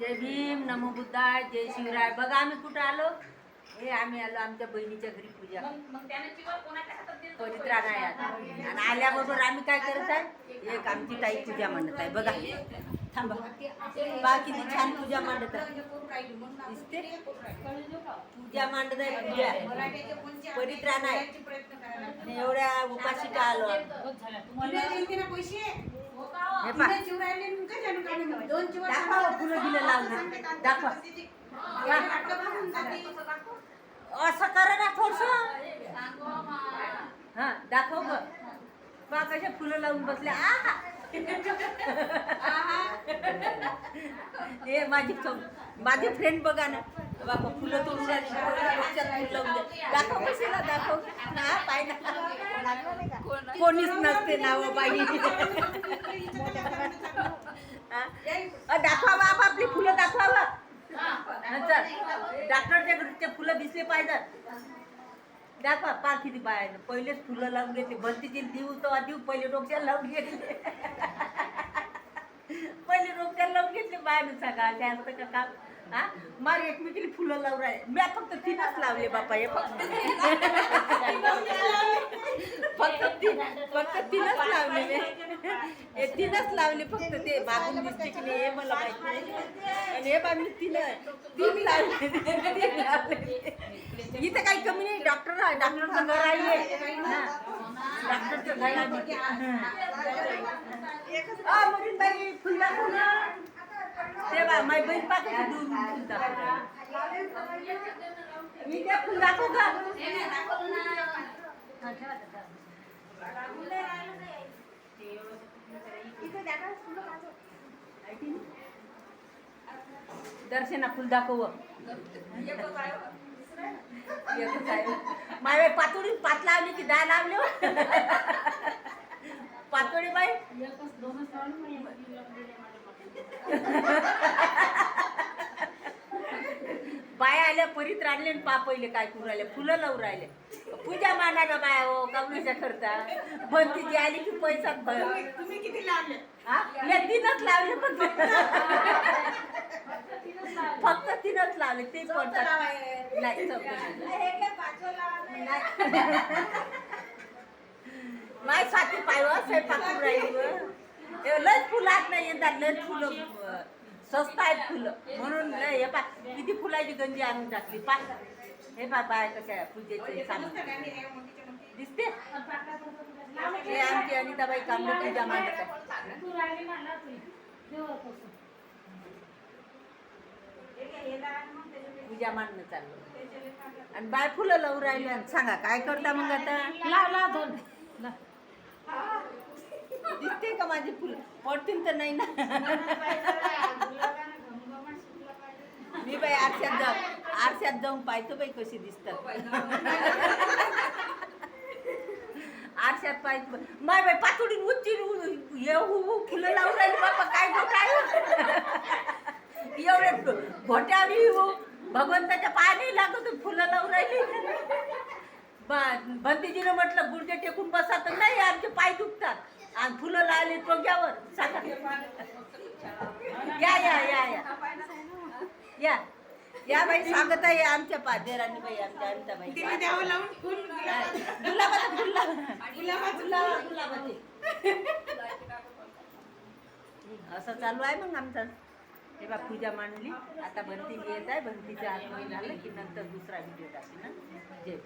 जय भीम नमो बुद्धाय जय शिवराय. बघा आम्ही कुठं आलो? हे आम्ही आलो आमच्या बहिणीच्या घरी पूजा. पवित्रा नाही आणि आल्याबरोबर आम्ही काय करत आहे? एक आमची ताई पूजा मांडत आहे. बघा. थांबा. बा किती छान पूजा मांडत आहे. दिसते? पूजा मांडत आहे पूजा. पवित्रा नाही. एवढ्या उपाशी का आलो आम्ही. हे दाखवा फुलं बिलं दाखवा असं करा ना थोडस. हा दाखव ग. बा कशा फुलं लावून बसले आहा. हे माझी फ- माझी फ्रेंड बघा ना. बाबा फुलं तोडून राहिली, डोक्यात फुलं लावून दे. दाखव कशाला दाखव. हा पाय कोणीच नसते नाव बाई दाखवा बाप आपली फुलं दाखवा डॉक्टरच्या घरचे फुलं दिसले पाहिजेत दाखवा पा किती बाय पहिलेच फुलं लावून घेतली. भलतीची देऊ तेव्हा देऊ पहिले डोक्याला लावून घेतले. पहिले डोक्याला लावून घेतले बाहेर सगळा. काय असतं का काम? हा? मार एकमेकीला फुलं लावून राहिले. मी फक्त तीनच लावले बापा हे फक्त फक्त तीन फक्त तीनच लावले मी. हे तीनच लावले फक्त ते मागून दिसते की नाही हे मला माहीत नाही. आणि हे बा मी तीन तीन लावले. तीन लावले. इथं काही कमी नाही डॉक्टर डॉक्टरचं घर आहे. डॉक्टरचं घर आहे. बाई फुल. तेव्हा ना माझी बहीण पाकची दूर फुल दाखव मी त्या फुल दाखव का दर्शना फुल दाखव. एकच आहे पातोडी पात लावली की दाय लावले पातोडी बाई. बाया आल्या परीत राहिले आणि पा पहिले काय करू राहिले? फुलं लावून राहिले. पूजा मांडायला बाया हो कमलीच्या करता बंतीची आली की पैसा भर. तुम्ही किती लावले? हा? तीनच लावले पण फक्त तीनच लावले ते पण नाही नाही. साथी स्वयंपाक करून राहिली. नाही येतात लय फुलं अं, स्वस्त आहेत फुलं. म्हणून लय हे पा किती फुलाची गंजी आणून टाकली. पा हे पा बाय कशा पूजेचे सामान दिसते? हे आमची अनिताबाई कांबळे पूजा मांडत आहे. पूजा मांडणं चाललं आणि बाय फुलं लावून राहिली आणि सांगा काय करता मग आता? ला ला दोन. दिसते का माझी फुलं? पडतील तर नाही ना. मी बाई आरशात जाऊ आरशात जाऊन पाहतो बाई कशी दिसतात. आरशात पाहतो माय बाई पातोडी उच्ची हे हु फुलं लावून राहिली बापा काय गोटाय एवढे घोट्यावरी हो भगवंताच्या पायाने लागत फुलं लावून राहिली. बा भंतीजीनं म्हटलं गुडघे टेकून बसा तर नाही आमचे पाय दुखतात. आणि फुलं लावली टोक्यावर. सांगा. या या या या. या. या बाई स्वागत आहे आमच्या पादेरांनी बाई आमच्या अनिताबाई तिने द्यावं लावून फुल गुलाबाचं फुल गुलाबाचं. गुलाबा गुलाबाचे असं चालू आहे मग आमचं. हे बा पूजा मांडली. आता भंती येत आहे. भंतीचं आत्मय झालं की नंतर दुसरा व्हिडिओ टाकेन हं. जय